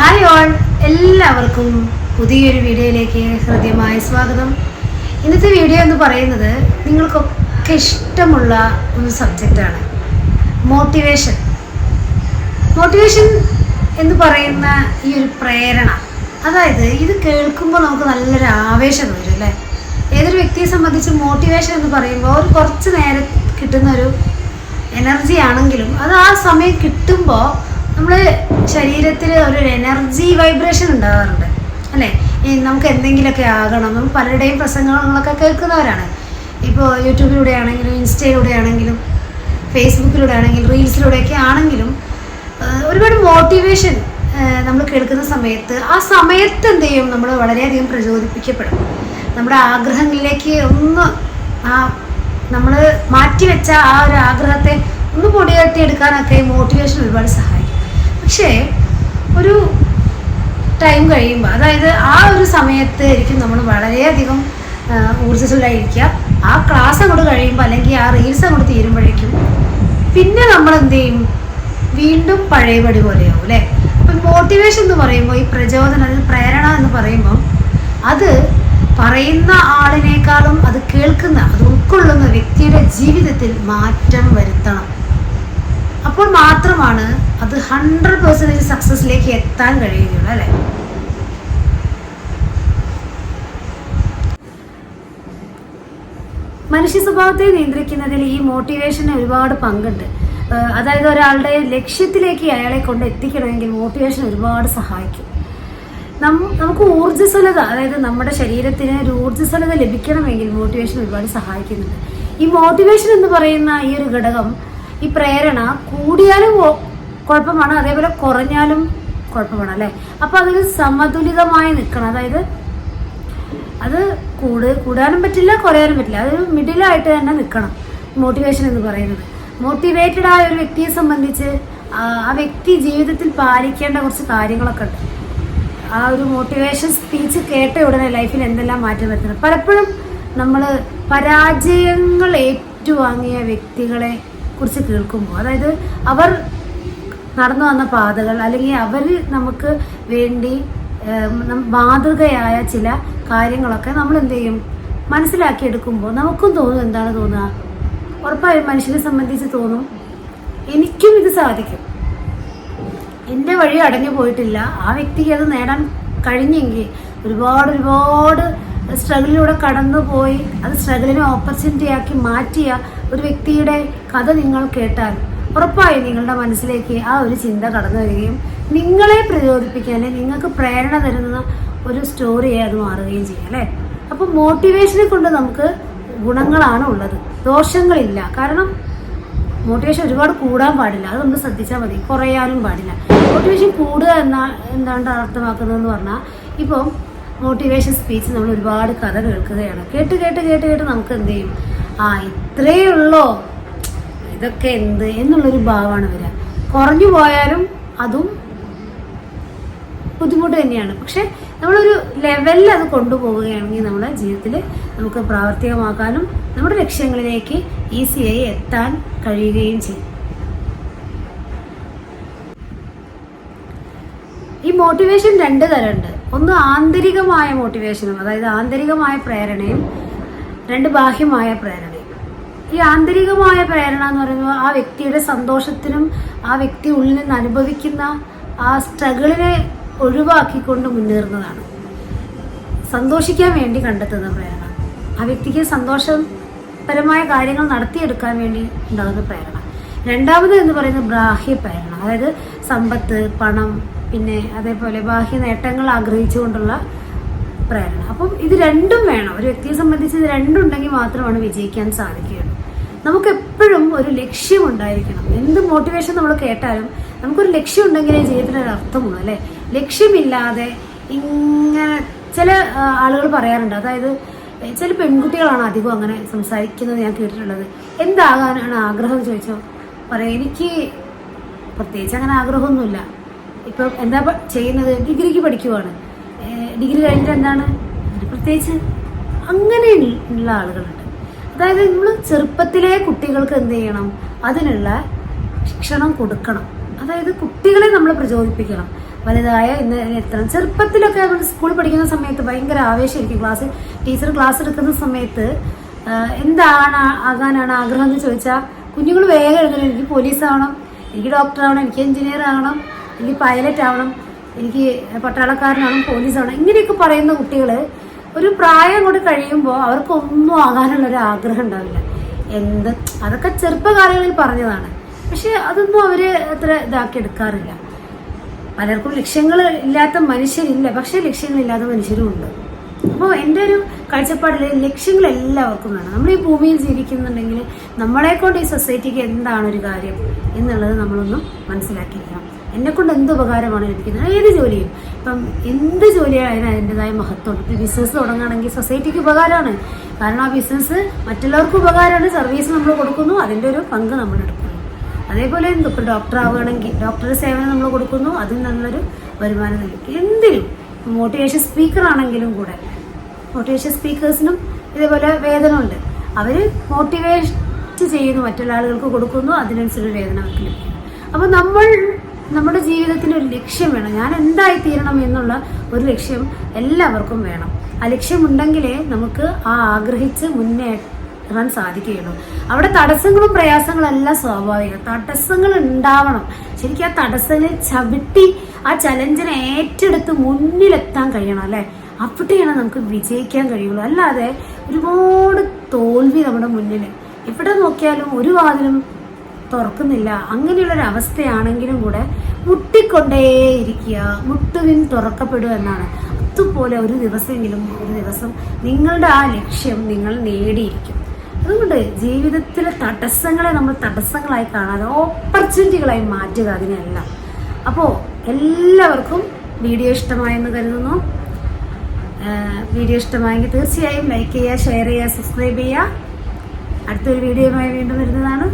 Hi all എല്ലാവർക്കും പുതിയൊരു വീഡിയോയിലേക്ക് ഹൃദ്യമായ സ്വാഗതം. ഇന്നത്തെ വീഡിയോ എന്ന് പറയുന്നത് നിങ്ങൾക്കൊക്കെ ഇഷ്ടമുള്ള ഒരു സബ്ജക്റ്റാണ് മോട്ടിവേഷൻ മോട്ടിവേഷൻ എന്ന് പറയുന്ന ഈ ഒരു പ്രേരണ. അതായത് ഇത് കേൾക്കുമ്പോൾ നമുക്ക് നല്ലൊരു ആവേശം വരും അല്ലേ? ഏതൊരു വ്യക്തിയെ സംബന്ധിച്ച് മോട്ടിവേഷൻ എന്ന് പറയുമ്പോൾ ഒരു കുറച്ച് നേരം കിട്ടുന്ന ഒരു എനർജി ആണെങ്കിലും അത് ആ സമയം കിട്ടുമ്പോൾ നമ്മൾ ശരീരത്തിൽ ഒരു എനർജി വൈബ്രേഷൻ ഉണ്ടാകാറുണ്ട് അല്ലേ? നമുക്ക് എന്തെങ്കിലുമൊക്കെ ആകണം. നമ്മൾ പലരുടെയും പ്രസംഗങ്ങളൊക്കെ കേൾക്കുന്നവരാണ്. ഇപ്പോൾ യൂട്യൂബിലൂടെ ആണെങ്കിലും ഇൻസ്റ്റയിലൂടെ ആണെങ്കിലും ഫേസ്ബുക്കിലൂടെ ആണെങ്കിലും റീൽസിലൂടെയൊക്കെ ആണെങ്കിലും ഒരുപാട് മോട്ടിവേഷൻ നമ്മൾ കേൾക്കുന്ന സമയത്ത് ആ സമയത്ത് എന്ത് ചെയ്യും? നമ്മൾ വളരെയധികം പ്രചോദിപ്പിക്കപ്പെടും. നമ്മുടെ ആഗ്രഹങ്ങളിലേക്ക് ഒന്ന് ആ നമ്മൾ മാറ്റിവെച്ച ആ ഒരു ആഗ്രഹത്തെ ഒന്ന് പൊടികട്ടിയെടുക്കാനൊക്കെ മോട്ടിവേഷൻ ഒരുപാട് സഹായിക്കും. പക്ഷേ ഒരു ടൈം കഴിയുമ്പോൾ അതായത് ആ ഒരു സമയത്ത് ആയിരിക്കും നമ്മൾ വളരെയധികം ഊർജസ്വലായിരിക്കുക. ആ ക്ലാസ് അങ്ങോട്ട് കഴിയുമ്പോൾ അല്ലെങ്കിൽ ആ റീൽസ് അങ്ങോട്ട് തീരുമ്പോഴേക്കും പിന്നെ നമ്മൾ എന്ത് ചെയ്യും? വീണ്ടും പഴയപടി പോലെയാവും അല്ലേ? അപ്പം മോട്ടിവേഷൻ എന്ന് പറയുമ്പോൾ ഈ പ്രചോദനം അല്ലെങ്കിൽ പ്രേരണ എന്ന് പറയുമ്പോൾ അത് പറയുന്ന ആളിനേക്കാളും അത് കേൾക്കുന്ന അത് ഉൾക്കൊള്ളുന്ന വ്യക്തിയുടെ ജീവിതത്തിൽ മാറ്റം വരുത്തണം. അപ്പോൾ മാത്രമാണ് അത് ഹൺഡ്രഡ് പെർസെന്റേജ് സക്സസ്സിലേക്ക് എത്താൻ കഴിയുകയുള്ളൂ അല്ലേ? മനുഷ്യ സ്വഭാവത്തെ നിയന്ത്രിക്കുന്നതിൽ ഈ മോട്ടിവേഷന് ഒരുപാട് പങ്കുണ്ട്. അതായത് ഒരാളുടെ ലക്ഷ്യത്തിലേക്ക് അയാളെ കൊണ്ട് എത്തിക്കണമെങ്കിൽ മോട്ടിവേഷൻ ഒരുപാട് സഹായിക്കും. നം- നമുക്ക് ഊർജസ്വലത അതായത് നമ്മുടെ ശരീരത്തിന് ഒരു ഊർജസ്വലത ലഭിക്കണമെങ്കിൽ മോട്ടിവേഷൻ ഒരുപാട് സഹായിക്കുന്നുണ്ട്. ഈ മോട്ടിവേഷൻ എന്ന് പറയുന്ന ഈ ഒരു ഘടകം ഈ പ്രേരണ കൂടിയാലും കുഴപ്പമാണ്. അതേപോലെ കുറഞ്ഞാലും കുഴപ്പമാണ് അല്ലേ? അപ്പൊ അതിൽ സമതുലിതമായി നിൽക്കണം. അതായത് അത് കൂട് കൂടാനും പറ്റില്ല കുറയാനും പറ്റില്ല. അതൊരു മിഡിലായിട്ട് തന്നെ നിൽക്കണം. മോട്ടിവേഷൻ എന്ന് പറയുന്നത്. മോട്ടിവേറ്റഡ് ആയ ഒരു വ്യക്തിയെ സംബന്ധിച്ച് ആ വ്യക്തി ജീവിതത്തിൽ പാലിക്കേണ്ട കുറച്ച് കാര്യങ്ങളൊക്കെ ഉണ്ട്. ആ ഒരു മോട്ടിവേഷൻ സ്പീച്ച് കേട്ട ഉടനെ ലൈഫിൽ എന്തെല്ലാം മാറ്റം വരുത്തണം? പലപ്പോഴും നമ്മൾ പരാജയങ്ങൾ ഏറ്റുവാങ്ങിയ വ്യക്തികളെ കുറിച്ച് കേൾക്കുമ്പോൾ അതായത് അവർ നടന്നു വന്ന പാതകൾ അല്ലെങ്കിൽ അവർ നമുക്ക് വേണ്ടി മാതൃകയായ ചില കാര്യങ്ങളൊക്കെ നമ്മൾ എന്ത് ചെയ്യും? മനസ്സിലാക്കിയെടുക്കുമ്പോൾ നമുക്കും തോന്നും എന്താണ് തോന്നുക? ഉറപ്പായും മനുഷ്യനെ സംബന്ധിച്ച് തോന്നും എനിക്കും ഇത് സാധിക്കും. എന്റെ വഴി അടഞ്ഞു പോയിട്ടില്ല. ആ വ്യക്തിക്ക് അത് നേടാൻ കഴിഞ്ഞെങ്കിൽ ഒരുപാട് ഒരുപാട് സ്ട്രഗിളിലൂടെ കടന്നുപോയി അത് സ്ട്രഗിളിനെ ഓപ്പർച്യൂണിറ്റി ആക്കി മാറ്റിയ ഒരു വ്യക്തിയുടെ കഥ നിങ്ങൾ കേട്ടാൽ ഉറപ്പായും നിങ്ങളുടെ മനസ്സിലേക്ക് ആ ഒരു ചിന്ത കടന്നു വരികയും നിങ്ങളെ പ്രചോദിപ്പിക്കുക അല്ലെങ്കിൽ നിങ്ങൾക്ക് പ്രേരണ തരുന്ന ഒരു സ്റ്റോറിയായി അത് മാറുകയും ചെയ്യും അല്ലേ? അപ്പോൾ മോട്ടിവേഷനെ കൊണ്ട് നമുക്ക് ഗുണങ്ങളാണ് ഉള്ളത്. ദോഷങ്ങളില്ല. കാരണം മോട്ടിവേഷൻ ഒരുപാട് കൂടാൻ പാടില്ല. അത് നമ്മൾ ശ്രദ്ധിച്ചാൽ മതി. കുറയാനും പാടില്ല. മോട്ടിവേഷൻ കൂടുക എന്ന എന്താണ് അർത്ഥമാക്കുന്നതെന്ന് പറഞ്ഞാൽ ഇപ്പം മോട്ടിവേഷൻ സ്പീച്ച് നമ്മൾ ഒരുപാട് കഥ കേൾക്കുകയാണ്. കേട്ട് കേട്ട് കേട്ട് കേട്ട് നമുക്ക് എന്ത് ചെയ്യും? ആ ഇത്രേ ഉള്ളോ ഇതൊക്കെ എന്ത് എന്നുള്ളൊരു ഭാവമാണ് വരിക. കുറഞ്ഞു പോയാലും അതും ബുദ്ധിമുട്ട് തന്നെയാണ്. പക്ഷെ നമ്മളൊരു ലെവലിൽ അത് കൊണ്ടുപോവുകയാണെങ്കിൽ നമ്മുടെ ജീവിതത്തിൽ നമുക്ക് പ്രാവർത്തികമാക്കാനും നമ്മുടെ ലക്ഷ്യങ്ങളിലേക്ക് ഈസിയായി എത്താൻ കഴിയുകയും ചെയ്യും. ഈ മോട്ടിവേഷൻ രണ്ട് തരമുണ്ട്. ഒന്ന് ആന്തരികമായ മോട്ടിവേഷനും അതായത് ആന്തരികമായ പ്രേരണയും രണ്ട് ബാഹ്യമായ പ്രേരണയും. ഈ ആന്തരികമായ പ്രേരണ എന്ന് പറയുന്നത് ആ വ്യക്തിയുടെ സന്തോഷത്തിനും ആ വ്യക്തി ഉള്ളിൽ നിന്ന് അനുഭവിക്കുന്ന ആ സ്ട്രഗിളിനെ ഒഴിവാക്കിക്കൊണ്ട് മുന്നേറുന്നതാണ്. സന്തോഷിക്കാൻ വേണ്ടി കണ്ടെത്തുന്ന പ്രേരണ. ആ വ്യക്തിക്ക് സന്തോഷപരമായ കാര്യങ്ങൾ നടത്തിയെടുക്കാൻ വേണ്ടി ഉണ്ടാകുന്ന പ്രേരണ. രണ്ടാമത് എന്ന് പറയുന്നത് ബാഹ്യ പ്രേരണ. അതായത് സമ്പത്ത് പണം പിന്നെ അതേപോലെ ബാഹ്യ നേട്ടങ്ങൾ ആഗ്രഹിച്ചുകൊണ്ടുള്ള പ്രേരണ. അപ്പം ഇത് രണ്ടും വേണം. ഒരു വ്യക്തിയെ സംബന്ധിച്ച് ഇത് രണ്ടുണ്ടെങ്കിൽ മാത്രമാണ് വിജയിക്കാൻ സാധിക്കുകയുള്ളൂ നമുക്ക് എപ്പോഴും ഒരു ലക്ഷ്യം ഉണ്ടായിരിക്കണം എന്ത് മോട്ടിവേഷൻ നമ്മൾ കേട്ടാലും നമുക്കൊരു ലക്ഷ്യം ഉണ്ടെങ്കിലേ ജീവിതത്തിന് ഒരു അർത്ഥമുള്ളൂ അല്ലേ? ലക്ഷ്യമില്ലാതെ ഇങ്ങനെ ചില ആളുകൾ പറയാറുണ്ട്. അതായത് ചില പെൺകുട്ടികളാണ് അധികം അങ്ങനെ സംസാരിക്കുന്നത് ഞാൻ കേട്ടിട്ടുള്ളത്. എന്താകാനാണ് ആഗ്രഹം ചോദിച്ചോ? പറയാം എനിക്ക് പ്രത്യേകിച്ച് അങ്ങനെ ആഗ്രഹമൊന്നുമില്ല. ഇപ്പം എന്താ ചെയ്യുന്നത്? ഡിഗ്രിക്ക് പഠിക്കുവാണ്. ഡിഗ്രി കഴിഞ്ഞിട്ട് എന്താണ്? പ്രത്യേകിച്ച് അങ്ങനെ ഉള്ള ആളുകളുണ്ട്. അതായത് നമ്മൾ ചെറുപ്പത്തിലെ കുട്ടികൾക്ക് എന്ത് ചെയ്യണം? അതിനുള്ള ശിക്ഷണം കൊടുക്കണം. അതായത് കുട്ടികളെ നമ്മൾ പ്രചോദിപ്പിക്കണം. വലുതായ ഇന്ന് എത്ര ചെറുപ്പത്തിലൊക്കെ നമ്മൾ സ്കൂളിൽ പഠിക്കുന്ന സമയത്ത് ഭയങ്കര ആവേശമായിരിക്കും ക്ലാസ് ടീച്ചർ ക്ലാസ് എടുക്കുന്ന സമയത്ത് എന്താണ് ആകാനാണ് ആഗ്രഹം എന്ന് ചോദിച്ചാൽ കുഞ്ഞുങ്ങൾ വേഗം എഴുതണം എനിക്ക് പോലീസ് ആവണം. എനിക്ക് ഡോക്ടർ ആവണം. എനിക്ക് എഞ്ചിനീയർ ആവണം. എനിക്ക് പൈലറ്റ് ആവണം. എനിക്ക് പട്ടാളക്കാരനാവണം. പോലീസ് ആവണം. ഇങ്ങനെയൊക്കെ പറയുന്ന കുട്ടികൾ ഒരു പ്രായം കൂടി കഴിയുമ്പോൾ അവർക്കൊന്നും ആകാനുള്ള ഒരു ആഗ്രഹം ഉണ്ടാവില്ല. എന്ത്? അതൊക്കെ ചെറുപ്പകാലങ്ങളിൽ പറഞ്ഞതാണ്. പക്ഷെ അതൊന്നും അവർ അത്ര ഇതാക്കി എടുക്കാറില്ല. പലർക്കും ലക്ഷ്യങ്ങൾ ഇല്ലാത്ത മനുഷ്യരില്ല. പക്ഷെ ലക്ഷ്യങ്ങളില്ലാത്ത മനുഷ്യരും ഉണ്ട്. അപ്പോൾ എന്റെ ഒരു കാഴ്ചപ്പാടിൽ ലക്ഷ്യങ്ങൾ എല്ലാവർക്കും വേണം. നമ്മൾ ഈ ഭൂമിയിൽ ജീവിക്കുന്നുണ്ടെങ്കിൽ നമ്മളെക്കൊണ്ട് ഈ സൊസൈറ്റിക്ക് എന്താണ് ഒരു കാര്യം എന്നുള്ളത് നമ്മളൊന്നും മനസ്സിലാക്കിയിരിക്കണം. എന്നെ കൊണ്ട് എന്ത് ഉപകാരമാണ് ലഭിക്കുന്നത്? ഏത് ജോലിയും. ഇപ്പം എന്ത് ജോലിയാണ് അതിന്റെതായ മഹത്വമുണ്ട് ഇപ്പം ബിസിനസ് തുടങ്ങുകയാണെങ്കിൽ സൊസൈറ്റിക്ക് ഉപകാരമാണ്. കാരണം ആ ബിസിനസ് മറ്റുള്ളവർക്ക് ഉപകാരമാണ്. സർവീസ് നമ്മൾ കൊടുക്കുന്നു. അതിന്റെ ഒരു പങ്ക് നമ്മൾ എടുക്കുന്നു. അതേപോലെ എന്ത്? ഇപ്പം ഡോക്ടർ ആവുകയാണെങ്കിൽ ഡോക്ടറുടെ സേവനം നമ്മൾ കൊടുക്കുന്നു. അതിൽ നല്ലൊരു വരുമാനം ലഭിക്കും. എന്തിനും? മോട്ടിവേഷൻ സ്പീക്കർ ആണെങ്കിലും കൂടെ. മോട്ടിവേഷൻ സ്പീക്കേഴ്സിനും ഇതേപോലെ വേതനമുണ്ട്. അവർ മോട്ടിവേറ്റ് ചെയ്യുന്നു മറ്റുള്ള ആളുകൾക്ക് കൊടുക്കുന്നു. അതിനനുസരിച്ച് വേദന അവർക്ക് ലഭിക്കും. അപ്പോൾ നമ്മൾ നമ്മുടെ ജീവിതത്തിന് ഒരു ലക്ഷ്യം വേണം. ഞാൻ എന്തായി തീരണം എന്നുള്ള ഒരു ലക്ഷ്യം എല്ലാവർക്കും വേണം. ആ ലക്ഷ്യമുണ്ടെങ്കിലേ നമുക്ക് ആ ആഗ്രഹിച്ച് മുന്നേറാൻ സാധിക്കുകയുള്ളൂ. അവിടെ തടസ്സങ്ങളും പ്രയാസങ്ങളും എല്ലാം സ്വാഭാവികം. തടസ്സങ്ങൾ ഉണ്ടാവണം. ശരിക്കും ആ തടസ്സങ്ങൾ ചവിട്ടി ആ ചലഞ്ചിനെ ഏറ്റെടുത്ത് മുന്നിലെത്താൻ കഴിയണം അല്ലേ? അവിടെയാണ് നമുക്ക് വിജയിക്കാൻ കഴിയുള്ളൂ. അല്ലാതെ ഒരുപാട് തോൽവി നമ്മുടെ മുന്നിൽ എവിടെ നോക്കിയാലും ഒരു വാതിലും തുറക്കുന്നില്ല. അങ്ങനെയുള്ളൊരു അവസ്ഥയാണെങ്കിലും കൂടെ മുട്ടിക്കൊണ്ടേയിരിക്കുക. മുട്ടുവിൻ തുറക്കപ്പെടുക എന്നാണ്. അതുപോലെ ഒരു ദിവസമെങ്കിലും ഒരു ദിവസം നിങ്ങളുടെ ആ ലക്ഷ്യം നിങ്ങൾ നേടിയിരിക്കും. അതുകൊണ്ട് ജീവിതത്തിലെ തടസ്സങ്ങളെ നമ്മൾ തടസ്സങ്ങളായി കാണാതെ ഓപ്പർച്യൂണിറ്റികളായി മാറ്റുക അതിനെല്ലാം അപ്പോൾ എല്ലാവർക്കും വീഡിയോ ഇഷ്ടമായെന്ന് കരുതുന്നു. വീഡിയോ ഇഷ്ടമായെങ്കിൽ തീർച്ചയായും ലൈക്ക് ചെയ്യുക ഷെയർ ചെയ്യുക സബ്സ്ക്രൈബ് ചെയ്യുക. അടുത്തൊരു വീഡിയോയുമായി വീണ്ടും വരുന്നതാണ്.